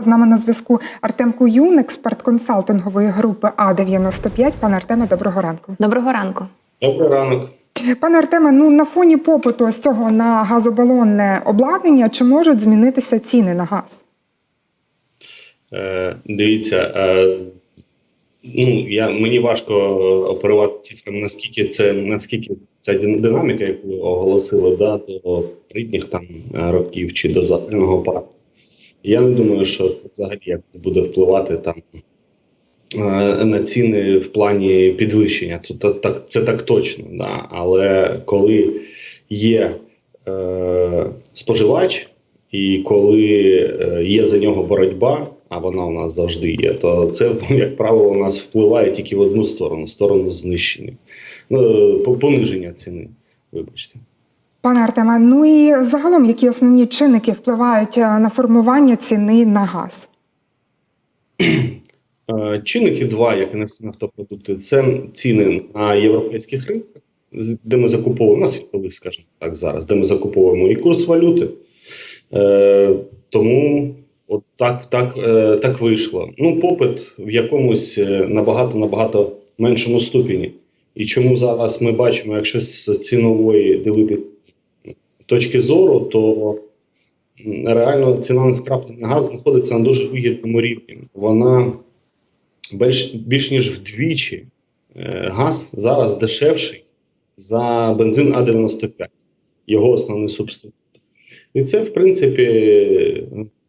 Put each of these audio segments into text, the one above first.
З нами на зв'язку Артем Куюн, експерт консалтингової групи А 95 Пане Артеме, доброго ранку. Доброго ранку. Добрий ранок. Пане Артеме, ну на фоні попиту ось цього на газобалонне обладнання чи можуть змінитися ціни на газ? Е, дивіться, е, ну я мені важко оперувати цифрами, наскільки це наскільки ця динаміка, яку оголосили, да, до рідних там е, років чи до загального парку. Я не думаю, що це взагалі як буде впливати там е, на ціни в плані підвищення. Це так, це так точно. Да. Але коли є е, споживач, і коли е, є за нього боротьба, а вона у нас завжди є, то це, як правило, у нас впливає тільки в одну сторону сторону знищення, ну, е, пониження ціни. Вибачте. Пане Артеме, ну і загалом, які основні чинники впливають е, на формування ціни на газ? Е, Чинники два, як і на всі нафтопродукти, це ціни на європейських ринках, де ми закуповуємо на світових, скажімо так, зараз, де ми закуповуємо і курс валюти. Е, тому от так, так, е, так вийшло. Ну, попит в якомусь е, набагато набагато меншому ступені. І чому зараз ми бачимо, якщо з цінової дивитися точки зору, то реально ціна на скраплений газ знаходиться на дуже вигідному рівні. Вона більш, більш ніж вдвічі е, газ зараз дешевший за бензин А95, його основний субститут. І це, в принципі,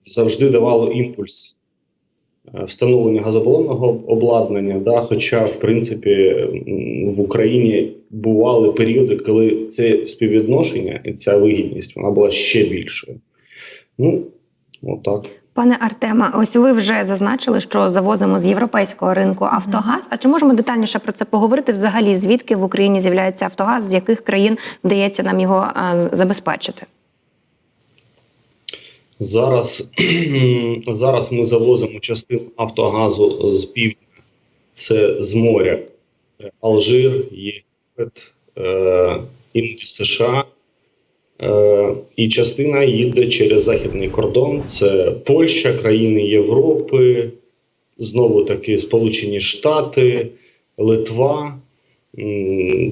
завжди давало імпульс встановлення газобалонного обладнання. Да? Хоча, в принципі, в Україні бували періоди, коли це співвідношення і ця вигідність вона була ще більшою. Ну, отак. Пане Артема, ось ви вже зазначили, що завозимо з європейського ринку Автогаз. А чи можемо детальніше про це поговорити? Взагалі, звідки в Україні з'являється Автогаз, з яких країн вдається нам його забезпечити? Зараз, зараз ми завозимо частину Автогазу з півдня, це з моря. Це Алжир, Єгипет, е, США. Е, і частина їде через західний кордон. Це Польща, країни Європи, знову таки Сполучені Штати, Литва.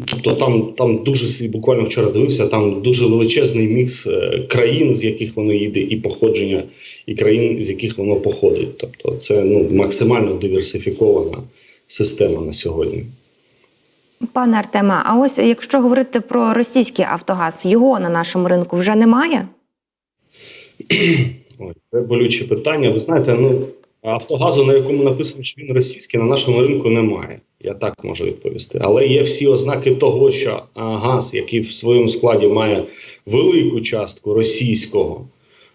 Тобто там, там дуже буквально вчора дивився, там дуже величезний мікс е, країн, з яких воно їде, і походження, і країн, з яких воно походить. Тобто це ну, максимально диверсифікована система на сьогодні. Пане Артема, а ось якщо говорити про російський Автогаз, його на нашому ринку вже немає? Ой, це болюче питання. Ви знаєте, ну Автогазу, на якому написано, що він російський, на нашому ринку немає. Я так можу відповісти. Але є всі ознаки того, що газ, який в своєму складі має велику частку російського,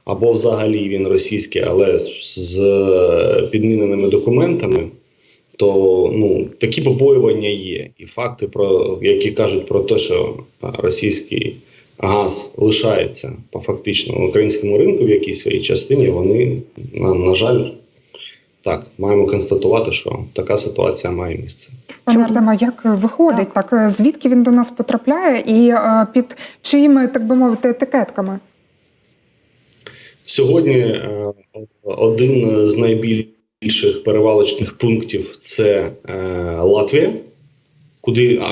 або взагалі він російський, але з, е, підміненими документами, то ну, такі побоювання є. І факти, про, які кажуть про те, що російський газ лишається по фактично українському ринку в якійсь своїй частині, вони, на, на жаль, так, маємо констатувати, що така ситуація має місце. Пане Чому? Артеме, як виходить так? е, Звідки він до нас потрапляє і е, під чиїми, так би мовити, етикетками? Сьогодні е, один з найбільших перевалочних пунктів це е, Латвія, куди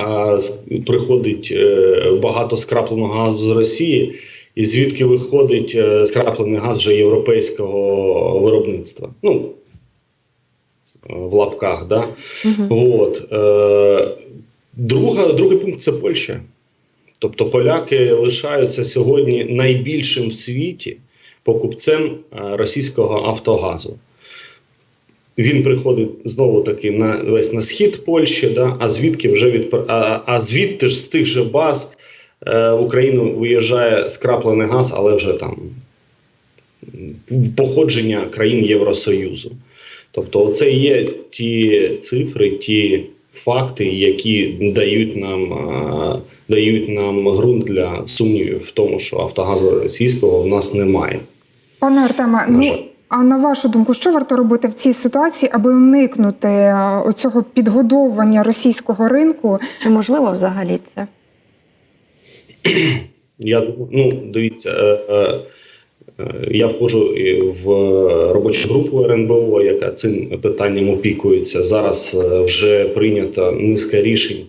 приходить е, багато скрапленого газу з Росії, і звідки виходить е, скраплений газ вже європейського виробництва. Ну, в лапках, да? От. Е, друга, другий пункт це Польща. Тобто поляки лишаються сьогодні найбільшим в світі покупцем е, російського Автогазу. Він приходить знову таки на весь на схід Польщі, да, а звідки вже від а, а звідти ж з тих же баз е, в Україну виїжджає скраплений газ, але вже там походження країн Євросоюзу. Тобто, це є ті цифри, ті факти, які дають нам, дають нам ґрунт для сумнівів в тому, що Автогазу російського в нас немає. Пане Артеме, На ну а на вашу думку, що варто робити в цій ситуації, аби уникнути оцього підгодовування російського ринку? Чи можливо взагалі це? Я думаю, ну дивіться, е, Е, Я входжу в робочу групу РНБО, яка цим питанням опікується. Зараз е, вже прийнята низка рішень.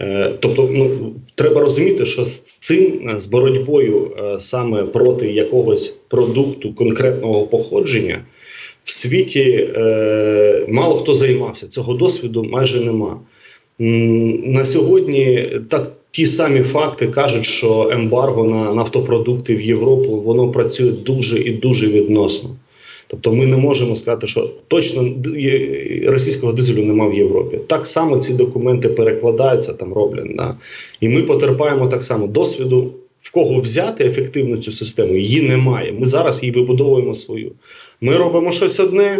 Е, Тобто, ну треба розуміти, що з цим е, з боротьбою е, саме проти якогось продукту конкретного походження в світі е, мало хто займався. Цього досвіду майже нема. На сьогодні так ті самі факти кажуть, що ембарго на нафтопродукти в Європу воно працює дуже і дуже відносно. Тобто ми не можемо сказати, що точно російського дизелю нема в Європі. Так само ці документи перекладаються, там роблять. Да? І ми потерпаємо так само досвіду. В кого взяти ефективно цю систему, її немає. Ми зараз її вибудовуємо свою. Ми робимо щось одне,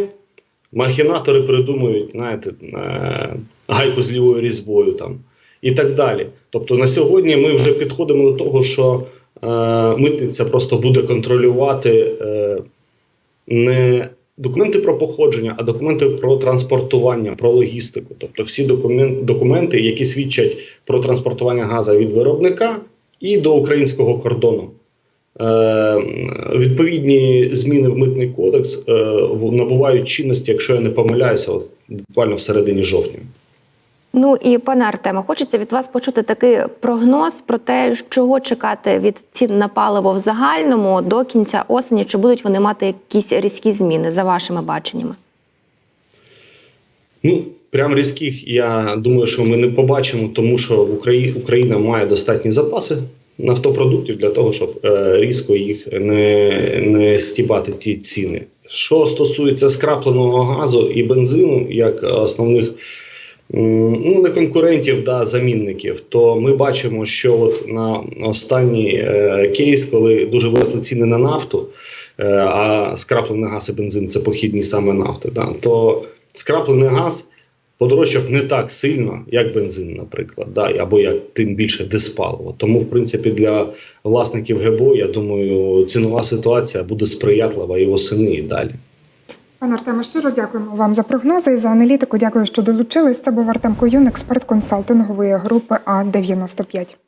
махінатори придумують, знаєте, е, гайку з лівою різьбою там і так далі. Тобто на сьогодні ми вже підходимо до того, що е, митниця просто буде контролювати е, не документи про походження, а документи про транспортування, про логістику. Тобто всі докумен- документи, які свідчать про транспортування газу від виробника і до українського кордону. Е, відповідні зміни в митний кодекс е, набувають чинності, якщо я не помиляюся, от, буквально в середині жовтня. Ну і пане Артеме, хочеться від вас почути такий прогноз про те, чого чекати від цін на паливо в загальному до кінця осені. Чи будуть вони мати якісь різкі зміни за вашими баченнями? Ну, прям різких, я думаю, що ми не побачимо, тому що в Україні Україна має достатні запаси нафтопродуктів для того, щоб е, різко їх не, не стібати ті ціни. Що стосується скрапленого газу і бензину, як основних ну, не конкурентів, да, замінників, то ми бачимо, що от на останній е, кейс, коли дуже виросли ціни на нафту, е, а скраплений газ і бензин це похідні саме нафти, да, то скраплений газ подорожчав не так сильно, як бензин, наприклад, да, або як тим більше диспаливо. Тому, в принципі, для власників ГБО, я думаю, цінова ситуація буде сприятлива і восени, і далі. Пане Артеме, щиро дякуємо вам за прогнози і за аналітику. Дякую, що долучились. Це був Артем Коюн, експерт консалтингової групи А 95